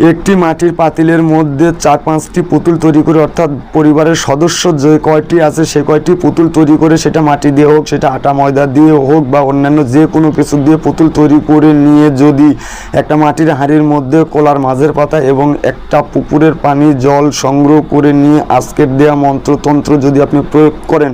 একটি মাটির পাতিলের মধ্যে চার পাঁচটি পুতুল তৈরি করে, অর্থাৎ পরিবারের সদস্য যে কয়টি আছে সে কয়টি পুতুল তৈরি করে সেটা মাটি দিয়ে হোক, সেটা আটা, ময়দা দিয়ে হোক বা অন্যান্য যে কোনো কিছু দিয়ে পুতুল তৈরি করে নিয়ে যদি একটা মাটির হাঁড়ির মধ্যে কলার মাঝের পাতা এবং একটা পুকুরের পানি, জল সংগ্রহ করে নিয়ে আজকের দেয়া মন্ত্রতন্ত্র যদি আপনি প্রয়োগ করেন,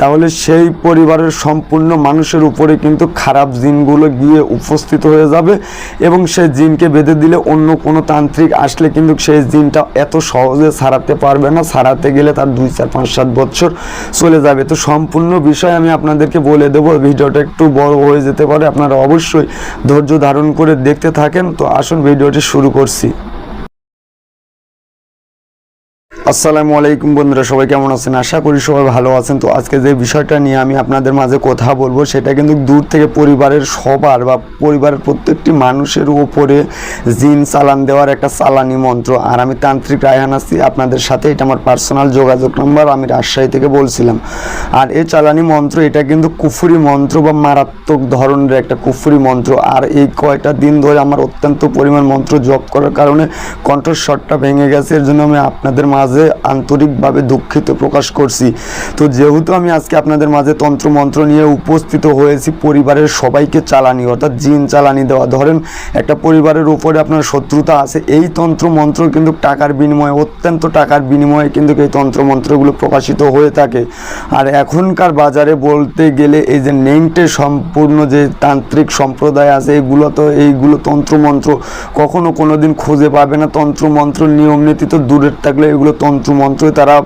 তাহলে সেই পরিবারের সম্পূর্ণ মানুষের উপরে কিন্তু খারাপ জিনগুলো গিয়ে উপস্থিত হয়ে যাবে এবং সেই জিনকে বেঁধে দিলে অন্য কোনো তান্ত্রিক আসলে কিন্তু সেই জিনটা এত সহজে সারাতে পারবে না, সারাতে গেলে তার দুই, চার, পাঁচ, সাত বছর চলে যাবে। তো সম্পূর্ণ বিষয় আমি আপনাদেরকে বলে দেবো ভিডিওটা একটু বড় হয়ে যেতে পারে। আপনারা অবশ্যই ধৈর্য ধারণ করে দেখতে থাকেন। তো আসুন, ভিডিওটি শুরু করছি। আসসালামু আলাইকুম বন্ধুরা, সবাই কেমন আছেন? আশা করি সবাই ভালো আছেন। তো আজকে যে বিষয়টা নিয়ে আমি আপনাদের মাঝে কথা বলব, সেটা কিন্তু দূর থেকে পরিবারের সবার বা পরিবারের প্রত্যেকটি মানুষের উপরে জিন চালান দেওয়ার একটা চালানি মন্ত্র। আর আমি তান্ত্রিক রায়হান আছি, আপনাদের সাথে। এটা আমার পার্সোনাল যোগাযোগ নম্বর আমি রাজশাহী থেকে বলছিলাম। আর এই চালানি মন্ত্র, এটা কিন্তু কুফুরি মন্ত্র বা মারাত্মক ধরনের একটা কুফুরি মন্ত্র। আর এই কয়টা দিন ধরে আমার অত্যন্ত পরিমাণ মন্ত্র জপ করার কারণে কণ্ঠস্বরটা ভেঙে গেছে। এর জন্য আমি আপনাদের মাঝে আন্তরিকভাবে দুঃখিত প্রকাশ করছি। তো যেহেতু আমি আজকে আপনাদের মাঝে তন্ত্র মন্ত্র নিয়ে উপস্থিত হয়েছি, পরিবারের সবাইকে চালানি, অর্থাৎ জিন চালানি দেওয়া। ধরেন, একটা পরিবারের উপরে আপনার শত্রুতা আছে, এই তন্ত্র মন্ত্র কিন্তু টাকার বিনিময়ে, অত্যন্ত টাকার বিনিময়ে কিন্তু এই তন্ত্র মন্ত্রগুলো প্রকাশিত হয়ে থাকে। আর এখনকার বাজারে বলতে গেলে এই যে নেংটে সম্পূর্ণ যে তান্ত্রিক সম্প্রদায় আছে, এগুলো তো, এইগুলো তন্ত্রমন্ত্র কখনো কোনো দিন খুঁজে পাবে না। তন্ত্রমন্ত্র নিয়ম নীতি তো দূরের থাকলে এগুলো তন্ত্রমন্ত্রই তারা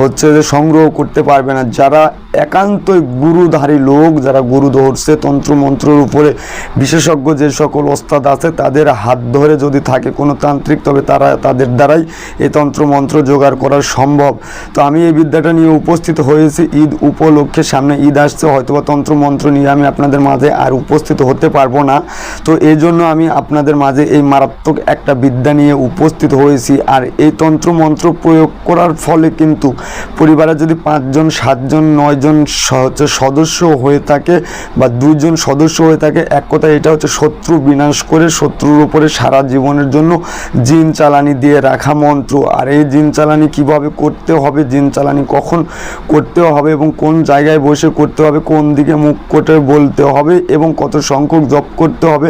হচ্ছে যে সংগ্রহ করতে পারবে না। যারা একান্তই গুরুধারী লোক, যারা গুরু ধরছে তন্ত্র তন্ত্রমন্ত্রের উপরে বিশেষজ্ঞ যে সকল ওস্তাদ আছে, তাদের হাত ধরে যদি থাকে কোনো তান্ত্রিক, তবে তারা তাদের দ্বারাই এই তন্ত্রমন্ত্র জোগাড় করা সম্ভব। তো আমি এই বিদ্যাটা নিয়ে উপস্থিত হয়েছি। ঈদ উপলক্ষে সামনে ঈদ আসছে, হয়তোবা তন্ত্রমন্ত্র নিয়ে আমি আপনাদের মাঝে আর উপস্থিত হতে পারব না। তো এই জন্য আমি আপনাদের মাঝে এই মারাত্মক একটা বিদ্যা নিয়ে উপস্থিত হয়েছি। আর এই তন্ত্রমন্ত্র প্রয়োগ করার ফলে কিন্তু পরিবারে যদি পাঁচজন, সাতজন, নয়জন হচ্ছে সদস্য হয়ে থাকে বা দুজন সদস্য হয়ে থাকে, এক কথা এটা হচ্ছে শত্রু বিনাশ করে, শত্রুর উপরে সারা জীবনের জন্য জিন চালানি দিয়ে রাখা মন্ত্র। আর এই জিন চালানি কীভাবে করতে হবে, জিন চালানি কখন করতে হবে এবং কোন জায়গায় বসে করতে হবে, কোন দিকে মুখ করে বলতে হবে এবং কত সংখ্যক জপ করতে হবে,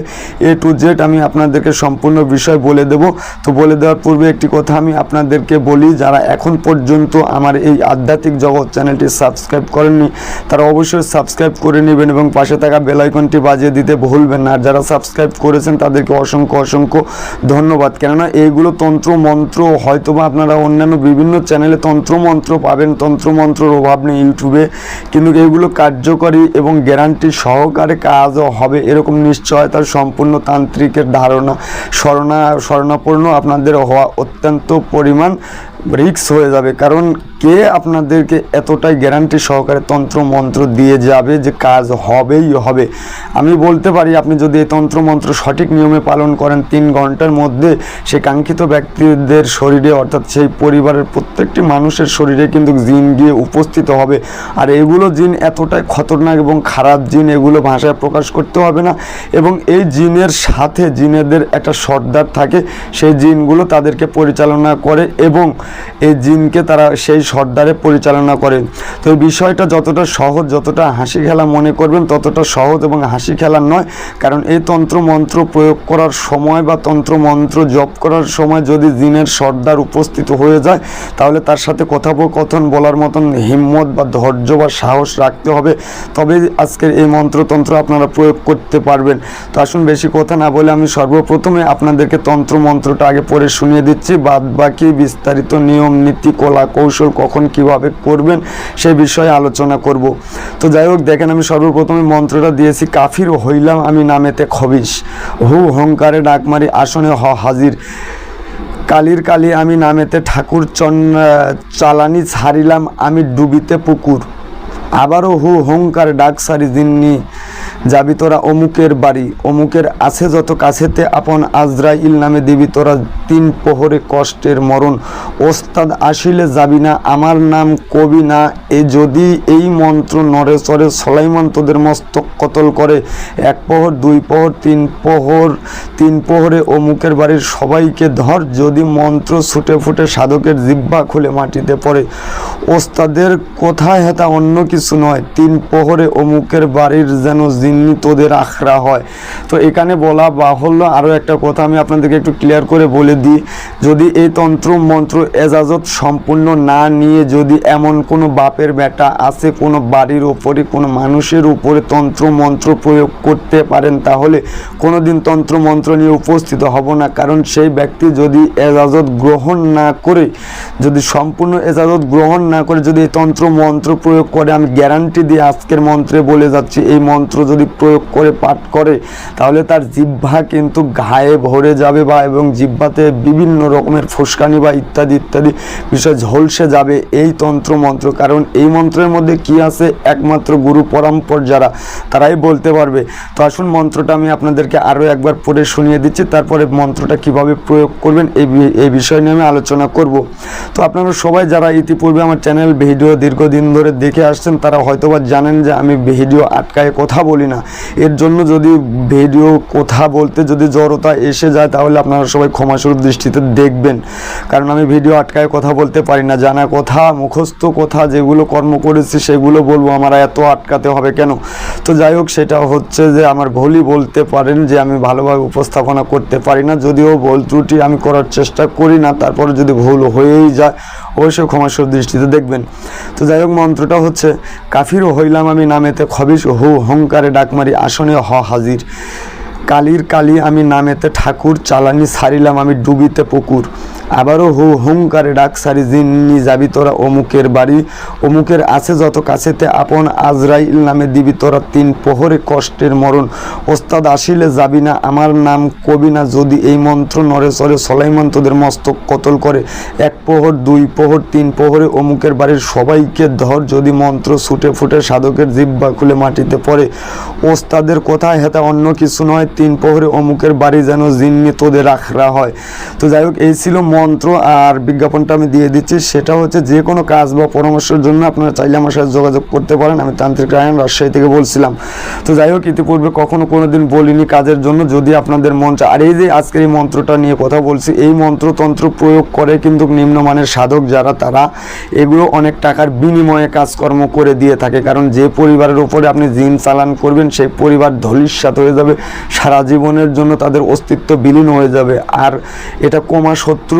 এ টু জেড আমি আপনাদেরকে সম্পূর্ণ বিষয় বলে দেব। তো বলে দেওয়ার পূর্বে একটি কথা আমি আপনাদেরকে বলি যারা এখন পর্যন্ত আমার এই আধ্যাত্মিক জগৎ চ্যানেলটি সাবস্ক্রাইব করেননি, তারা অবশ্যই সাবস্ক্রাইব করে নেবেন এবং পাশে থাকা বেল আইকনটি বাজিয়ে দিতে ভুলবেন না। আর যারা সাবস্ক্রাইব করেছেন, তাদেরকে অসংখ্য অসংখ্য ধন্যবাদ। কেননা এইগুলো তন্ত্র মন্ত্র, হয়তোবা আপনারা অন্যান্য বিভিন্ন চ্যানেলে তন্ত্র মন্ত্র পাবেন তন্ত্র মন্ত্রর অভাব নেই ইউটিউবে, কিন্তু এগুলো কার্যকরী এবং গ্যারান্টি সহকারে কাজও হবে, এরকম নিশ্চয়তার সম্পূর্ণ তান্ত্রিকের ধারণা, স্মরণা, স্মরণাপূর্ণ আপনাদের হওয়া অত্যন্ত পরিমাণ রিক্স হয়ে যাবে। কারণ কে আপনাদেরকে এতটাই গ্যারান্টি সহকারে তন্ত্র মন্ত্র দিয়ে যাবে যে কাজ হবেই হবে? আমি বলতে পারি, আপনি যদি এই তন্ত্র মন্ত্র সঠিক নিয়মে পালন করেন, তিন ঘণ্টার মধ্যে সে কাঙ্ক্ষিত ব্যক্তিদের শরীরে, অর্থাৎ সেই পরিবারের প্রত্যেকটি মানুষের শরীরে কিন্তু জিন গিয়ে উপস্থিত হবে। আর এগুলো জিন এতটাই খতরনাক এবং খারাপ জিন, এগুলো ভাষায় প্রকাশ করতে হবে না। এবং এই জিনের সাথে জিনেদের একটা সর্দার থাকে, সেই জিনগুলো তাদেরকে পরিচালনা করে এবং এই জিনকে তারা সেই সর্দারে পরিচালনা করেন। তো বিষয়টা যতটা সহজ, যতটা হাসি খেলা মনে করবেন, ততটা সহজ এবং হাসি খেলার নয়। কারণ এই তন্ত্র মন্ত্র প্রয়োগ করার সময় বা তন্ত্র মন্ত্র জপ করার সময় যদি জিনের সর্দার উপস্থিত হয়ে যায়, তাহলে তার সাথে কথোপকথন বলার মতন হিম্মত বা ধৈর্য বা সাহস রাখতে হবে। তবে আজকের এই মন্ত্রতন্ত্র আপনারা প্রয়োগ করতে পারবেন। তো আসুন বেশি কথা না বলে আমি সর্বপ্রথমে আপনাদেরকে তন্ত্র মন্ত্রটা আগে পড়ে শুনিয়ে দিচ্ছি। বাদ বাকি বিস্তারিত নিয়ম, নীতি, কলা, কৌশল কখন কীভাবে করবেন সে বিষয়ে আলোচনা করব। তো যাই হোক, দেখেন আমি সর্বপ্রথমে মন্ত্রটা দিয়েছি, কাফির হইলাম আমি নামেতে খবিস হু হংকারে ডাকমারি আসনে হ হাজির। কালির কালি আমি নামেতে ঠাকুর চন চালানি ছাড়িলাম আমি ডুবিতে পুকুর। আবারও হু হংকার ডাক সারি দিননি যাবি তোরা অমুকের বাড়ি। অমুকের আছে যত কাছেতে আপন আজরাইল নামে দিবি তোরা তিন প্রহরে কষ্টের মরণ। ওস্তাদ আসিলে যাবি না, আমার নাম কবি না। এ যদি এই মন্ত্র নরে চরে সলাইমান তোদের মস্তক কতল করে। এক পোহর দুই পোহর তিন প্রহর, তিন প্রহরে অমুকের বাড়ির সবাইকে ধর। যদি মন্ত্র ছুটে ফুটে সাধকের জিব্বা খুলে মাটিতে পড়ে। ওস্তাদের কোথায় হেতা অন্য কিছু নয়। তিন প্রহরে অমুকের বাড়ির যেন জিন্নি তোদের আখড়া হয়। তো এখানে বলা বাহুল্য আরও একটা কথা আমি আপনাদেরকে একটু ক্লিয়ার করে বলে দিই। যদি এই তন্ত্র মন্ত্র এজাজত সম্পূর্ণ না নিয়ে যদি এমন কোনো বাপের বেটা আছে, কোনো বাড়ির ওপরে কোনো মানুষের উপরে তন্ত্র মন্ত্র প্রয়োগ করতে পারেন, তাহলে কোনো দিন তন্ত্র মন্ত্র নিয়ে উপস্থিত হব না। কারণ সেই ব্যক্তি যদি এজাজত গ্রহণ না করে, যদি সম্পূর্ণ এজাজত গ্রহণ না করে, যদি এই তন্ত্র মন্ত্র প্রয়োগ করে, আমি গ্যারান্টি দিয়ে আজকের মন্ত্রে বলে যাচ্ছি, এই মন্ত্র যদি প্রয়োগ করে পাঠ করে, তাহলে তার জিহ্বা কিন্তু ঘায়ে ভরে যাবে বা এবং জিহ্বাতে বিভিন্ন রকমের ফুসকানি বা ইত্যাদি ইত্যাদি বিষয় ঝলসে যাবে। এই তন্ত্র মন্ত্র কারণ এই মন্ত্রের মধ্যে কি আছে? একমাত্র গুরু পরম্পর যারা, তারাই বলতে পারবে। তো আসুন মন্ত্রটা আমি আপনাদেরকে আরও একবার পড়ে শুনিয়ে দিচ্ছি, তারপরে মন্ত্রটা কীভাবে প্রয়োগ করবেন এই এই বিষয় নিয়ে আমি আলোচনা করব। তো আপনারা সবাই যারা ইতিপূর্বে আমার চ্যানেল ভিডিও দীর্ঘদিন ধরে দেখে আসছেন, তারা হয়তোবা জানেন যে আমি ভিডিও আটকায় কথা না। এর জন্য যদি ভিডিও কথা বলতে যদি জড়তা এসে যায়, তাহলে আপনারা সবাই ক্ষমাসুর দৃষ্টিতে দেখবেন। কারণ আমি ভিডিও আটকায় কথা বলতে পারি না। জানা কথা, মুখস্থ কথা যেগুলো কর্ম করেছি, সেগুলো বলব। আমার এত আটকাতে হবে কেন? তো যাই হোক, সেটা হচ্ছে যে আমার ভুলই বলতে পারেন যে আমি ভালোভাবে উপস্থাপনা করতে পারি না। যদিও ভুল ত্রুটি আমি করার চেষ্টা করি না। তারপরে যদি ভুল হয়েই যায় অবশ্যই ক্ষমাসুর দৃষ্টিতে দেখবেন। তো যাই হোক, মন্ত্রটা হচ্ছে কাফিরও হইলাম আমি নামেতে খবিস হু হংকারে ডাকমারি আসনে হ হাজির। কালির কালি আমি নামেতে, ঠাকুর চালানি সারিলাম আমি ডুবিতে পুকুর। আবারও হু হুঙ্কারে ডাক সারি জিন্নি যাবি তোরা অমুকের বাড়ি। অমুকের আছে যত কাছেতে আপন আজরাইল নামে দিবি তোরা তিন প্রহরে কষ্টের মরণ। ওস্তাদ আসিলে যাবি না, আমার নাম কবি না, যদি এই মন্ত্র নরে চরে সলাইমান তোদের মস্তক কতল করে। এক প্রহর, দুই প্রহর, তিন প্রহরে অমুকের বাড়ির সবাইকে ধর, যদি মন্ত্র ছুটে ফুটে সাধকের জিব্বা খুলে মাটিতে পড়ে। ওস্তাদের কোথায় হেতা অন্য কিছু নয়, তিন প্রহরে অমুকের বাড়ি যেন জিন্নি তোদের আখড়া হয়। তো যাই হোক, এই ছিল মন্ত্র আর বিজ্ঞাপনটা আমি দিয়ে দিচ্ছি। সেটা হচ্ছে যে কোনো কাজ বা পরামর্শের জন্য আপনারা চাইলে আমার সাথে যোগাযোগ করতে পারেন। আমি তান্ত্রিক রায়ন রাজশাহী থেকে বলছিলাম। তো যাই হোক, ইতিপূর্বে কখনো কোনো দিন বলিনি কাজের জন্য। যদি আপনাদের মন আর এই যে আজকের এই মন্ত্রটা নিয়ে কথা বলছি, এই মন্ত্রতন্ত্র প্রয়োগ করে কিন্তু নিম্নমানের সাধক যারা, তারা এগুলো অনেক টাকার বিনিময়ে কাজকর্ম করে দিয়ে থাকে। কারণ যে পরিবারের উপরে আপনি জিন চালান করবেন, সেই পরিবার ধলিস্বাত হয়ে যাবে। সারা জীবনের জন্য তাদের অস্তিত্ব বিলীন হয়ে যাবে। আর এটা কমা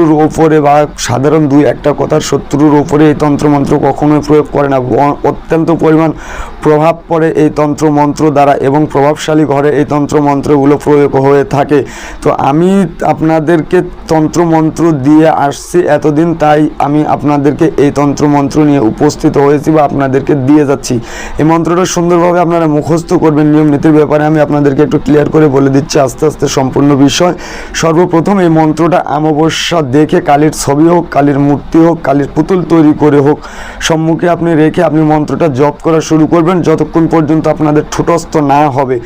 শত্রুর ওপরে বা সাধারণ দুই একটা কথার শত্রুর ওপরে এই তন্ত্রমন্ত্র কখনোই প্রয়োগ করে না। অত্যন্ত পরিমাণ প্রভাব পড়ে এই তন্ত্রমন্ত্র দ্বারা এবং প্রভাবশালী ঘরে এই তন্ত্রমন্ত্রগুলো প্রয়োগ হয়ে থাকে। তো আমি আপনাদেরকে তন্ত্রমন্ত্র দিয়ে আসছি এতদিন, তাই আমি আপনাদেরকে এই তন্ত্রমন্ত্র নিয়ে উপস্থিত হয়েছি বা আপনাদেরকে দিয়ে যাচ্ছি। এই মন্ত্রটা সুন্দরভাবে আপনারা মুখস্থ করবেন নিয়ম নীতির ব্যাপারে, আমি আপনাদেরকে একটু ক্লিয়ার করে বলে দিচ্ছি আস্তে আস্তে সম্পূর্ণ বিষয়। সর্বপ্রথম এই মন্ত্রটা অমাবস্যা দেখে কালীর ছবি হোক, কালীর মূর্তি হোক, কালীর পুতুল তৈরি করে হোক, সম্মুখে আপনি রেখে আপনি মন্ত্রটা জপ করা শুরু করবেন, যতক্ষণ পর্যন্ত আপনাদের ঠুটস্থ না হবে।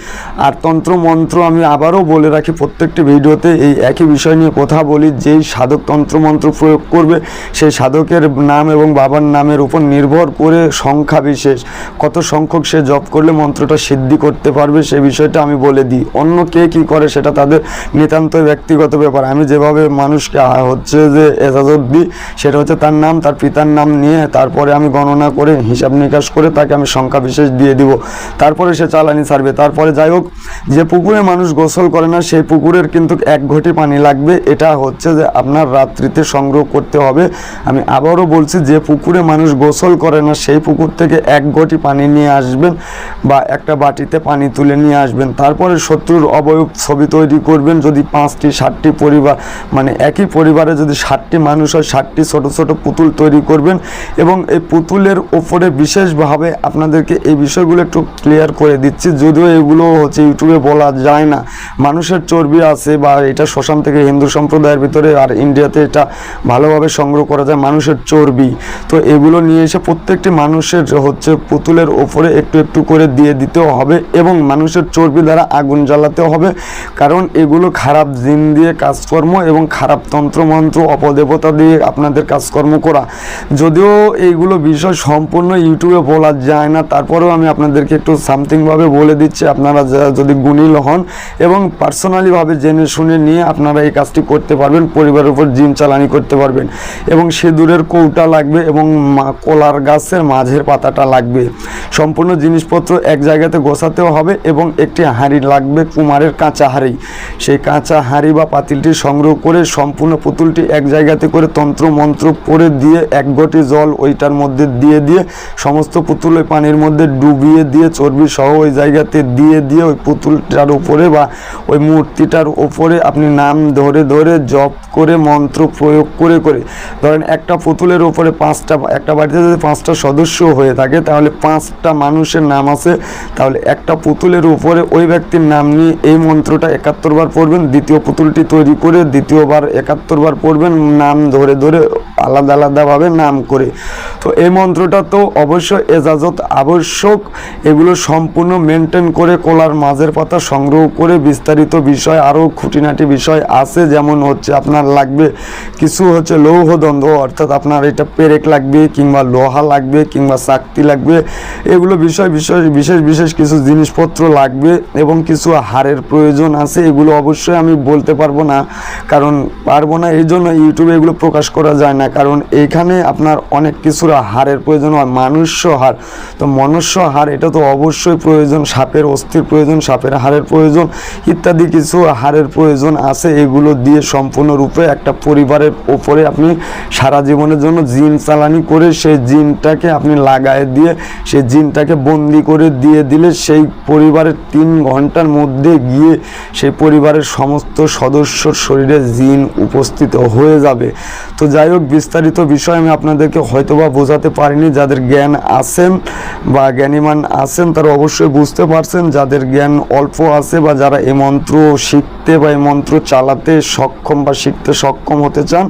আর তন্ত্র মন্ত্র আমি আবারও বলে রাখি, প্রত্যেকটি ভিডিওতে এই একই বিষয় নিয়ে কথা বলি, যেই সাধক তন্ত্র মন্ত্র প্রয়োগ করবে, সেই সাধকের নাম এবং বাবার নামের উপর নির্ভর করে সংখ্যা বিশেষ। কত সংখ্যক সে জপ করলে মন্ত্রটা সিদ্ধি করতে পারবে, সে বিষয়টা আমি বলে দিই। অন্য কে কি করে সেটা তাদের নিতান্ত ব্যক্তিগত ব্যাপার। আমি যেভাবে মানুষকে হচ্ছে যে এজাজত দিই সেটা হচ্ছে তার নাম, তার পিতার নাম নিয়ে তারপরে আমি গণনা করে, হিসাব নিকাশ করে তাকে আমি সংখ্যা বিশেষ দিয়ে দিব। তারপরে সে চালানি ছাড়বে। তারপরে যাই হোক, যে পুকুরে মানুষ গোসল করে না, সেই পুকুরের কিন্তু এক ঘটি পানি লাগবে। এটা হচ্ছে যে আপনার রাত্রিতে সংগ্রহ করতে হবে। আমি আবারও বলছি, যে পুকুরে মানুষ গোসল করে না, সেই পুকুর থেকে এক ঘটি পানি নিয়ে আসবেন বা একটা বাটিতে পানি তুলে নিয়ে আসবেন। তারপরে শত্রুর অবয়ব ছবি তৈরি করবেন। যদি পাঁচটি ষাটটি পরিবার মানে একই পরিবারে যদি ষাটটি মানুষ হয় ষাটটি ছোট ছোট পুতুল তৈরি করবেন এবং এই পুতুলের ওপরে বিশেষভাবে আপনাদেরকে এই বিষয়গুলো একটু ক্লিয়ার করে দিচ্ছি। যদিও এগুলো হচ্ছে ইউটিউবে বলা যায় না। মানুষের চর্বি আছে বা এটা শ্মশান থেকে হিন্দু সম্প্রদায়ের ভিতরে আর ইন্ডিয়াতে এটা ভালোভাবে সংগ্রহ করা যায় মানুষের চর্বি। তো এগুলো নিয়ে এসে প্রত্যেকটি মানুষের হচ্ছে পুতুলের ওপরে একটু একটু করে দিয়ে দিতেও হবে এবং মানুষের চর্বি দ্বারা আগুন জ্বালাতেও হবে। কারণ এগুলো খারাপ জিন দিয়ে কাজকর্ম এবং খারাপ তন্ত্রমন্ত্র অপদেবতা দিয়ে আপনাদের কাজকর্ম করা। যদিও এইগুলো বিষয় সম্পূর্ণ ইউটিউবে বলা যায় না, তারপরেও আমি আপনাদেরকে একটু সামথিংভাবে বলে দিচ্ছি, আপনারা যদি গুণিল হন এবং পার্সোনালিভাবে জেনে শুনে নিয়ে আপনারা এই কাজটি করতে পারবেন, পরিবারের উপর জিন চালানি করতে পারবেন এবং সিঁদুরের কৌটা লাগবে এবং কলার গাছের মাঝের পাতাটা লাগবে। সম্পূর্ণ জিনিসপত্র এক জায়গাতে গোছাতেও হবে এবং একটি হাঁড়ি লাগবে কুমারের কাঁচা হাঁড়ি। সেই কাঁচা হাঁড়ি বা পাতিলটি সংগ্রহ করে সম্পূর্ণ পুতুলটি এক জায়গাতে করে তন্ত্র মন্ত্র পরে দিয়ে এক গটি জল ওইটার মধ্যে দিয়ে দিয়ে সমস্ত পুতুল ওই পানির মধ্যে ডুবিয়ে দিয়ে চর্বি সহ ওই জায়গাতে দিয়ে দিয়ে ওই পুতুলটার উপরে বা ওই মূর্তিটার উপরে আপনি নাম ধরে ধরে জপ করে মন্ত্র প্রয়োগ করে করে ধরেন একটা পুতুলের উপরে পাঁচটা একটা বাড়িতে যদি পাঁচটা সদস্য হয়ে থাকে তাহলে পাঁচটা মানুষের নাম আছে, তাহলে একটা পুতুলের উপরে ওই ব্যক্তির নাম নিয়ে এই মন্ত্রটা একাত্তরবার পড়বেন, দ্বিতীয় পুতুলটি তৈরি করে দ্বিতীয়বার একাত্তর বার পড়বেন নাম ধরে ধরে আলাদা আলাদাভাবে নাম করে। তো এই মন্ত্রটা তো অবশ্যই এজাজত আবশ্যক। এগুলো সম্পূর্ণ মেনটেন করে কলার মাঝের পাতা সংগ্রহ করে বিস্তারিত বিষয়, আরও খুঁটিনাটি বিষয় আছে যেমন হচ্ছে আপনার লাগবে কিছু হচ্ছে লৌহদণ্ড অর্থাৎ আপনার এটা পেরেক লাগবে কিংবা লোহা লাগবে কিংবা চাকতি লাগবে। এগুলো বিষয় বিষয় বিশেষ বিশেষ কিছু জিনিসপত্র লাগবে এবং কিছু হারের প্রয়োজন আছে। এগুলো অবশ্যই আমি বলতে পারব না, কারণ পারব না এই জন্য ইউটিউবে এগুলো প্রকাশ করা যায় না, কারণ এইখানে আপনার অনেক কিছুর হারের প্রয়োজন হয়, মানুষ্য হার। তো মনুষ্য হার, এটা তো অবশ্যই প্রয়োজন, সাপের অস্থির প্রয়োজন, সাপের হারের প্রয়োজন ইত্যাদি কিছু হারের প্রয়োজন আছে। এগুলো দিয়ে সম্পূর্ণরূপে একটা পরিবারের ওপরে আপনি সারা জীবনের জন্য জিন চালানি করে সেই জিনটাকে আপনি লাগায় দিয়ে, সেই জিনটাকে বন্দি করে দিয়ে দিলে সেই পরিবারের তিন ঘণ্টার মধ্যে গিয়ে সেই পরিবারের সমস্ত সদস্যর শরীরে জিন উপস্থিত হয়ে যাবে। তো যাই হোক, বিস্তারিত বিষয় আমি আপনাদেরকে হয়তোবা বোঝাতে পারিনি। যাদের জ্ঞান আছেন বা জ্ঞানীমান আছেন, তারা অবশ্যই বুঝতে পারছেন। যাদের জ্ঞান অল্প আছে বা যারা এই মন্ত্র শিখতে বা এই মন্ত্র চালাতে সক্ষম বা শিখতে সক্ষম হতে চান,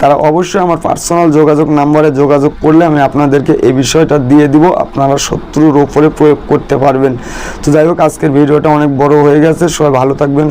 তারা অবশ্যই আমার পার্সোনাল যোগাযোগ নাম্বারে যোগাযোগ করলে আমি আপনাদেরকে এই বিষয়টা দিয়ে দিব। আপনারা শত্রুর ওপরে প্রয়োগ করতে পারবেন। তো যাই হোক, আজকের ভিডিওটা অনেক বড় হয়ে গেছে। সবাই ভালো থাকবেন